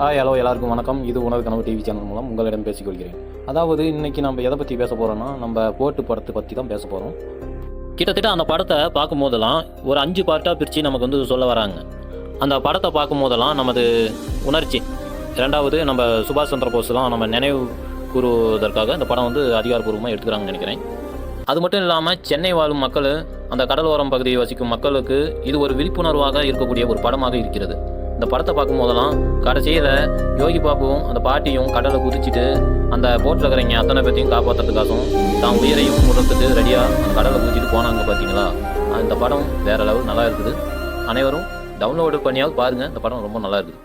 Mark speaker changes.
Speaker 1: Hi hello எல்லாருக்கும் வணக்கம். இது உணவு கனவு டிவி சேனல் மூலம் உங்களிடம் பேசிக்கொள்கிறேன். அதாவது இன்னைக்கு நம்ம எதை பற்றி பேச போகிறோன்னா நம்ம போட்டு படத்தை பற்றி தான் பேச போகிறோம்
Speaker 2: கிட்டத்தட்ட அந்த படத்தை பார்க்கும் போதெல்லாம் ஒரு அஞ்சு பார்ட்டாக பிரித்து நமக்கு வந்து சொல்ல வராங்க. அந்த படத்தை பார்க்கும் போதெல்லாம் நமது உணர்ச்சி. ரெண்டாவது நம்ம சுபாஷ் சந்திர போஸ்லாம் நம்ம நினைவு கூறுவதற்காக இந்த படம் வந்து அதிகாரப்பூர்வமாக எடுத்துக்கிறாங்கன்னு நினைக்கிறேன். அது மட்டும் இல்லாமல் சென்னை வாழும் மக்கள் அந்த கடலோரம் பகுதியை வசிக்கும் மக்களுக்கு இது ஒரு விழிப்புணர்வாக இருக்கக்கூடிய ஒரு படமாக இருக்கிறது. இந்த படத்தை பார்க்கும் போதெல்லாம் கடைசியில் யோகி பாபுவும் அந்த பாட்டியும் கடலை குதிச்சுட்டு அந்த போட்டில் இருக்கிறவங்க அத்தனை பேர்த்தையும் காப்பாற்றுறதுக்காகவும் தான் உயிரையும் விடுறதுக்கு ரெடியாக அந்த கடலை குதிச்சுட்டு போனாங்க பார்த்தீங்களா அந்த படம் வேற லெவல் நல்லா இருக்குது. அனைவரும் டவுன்லோடு பண்ணியாவது பாருங்கள் இந்த படம் ரொம்ப நல்லா இருக்குது.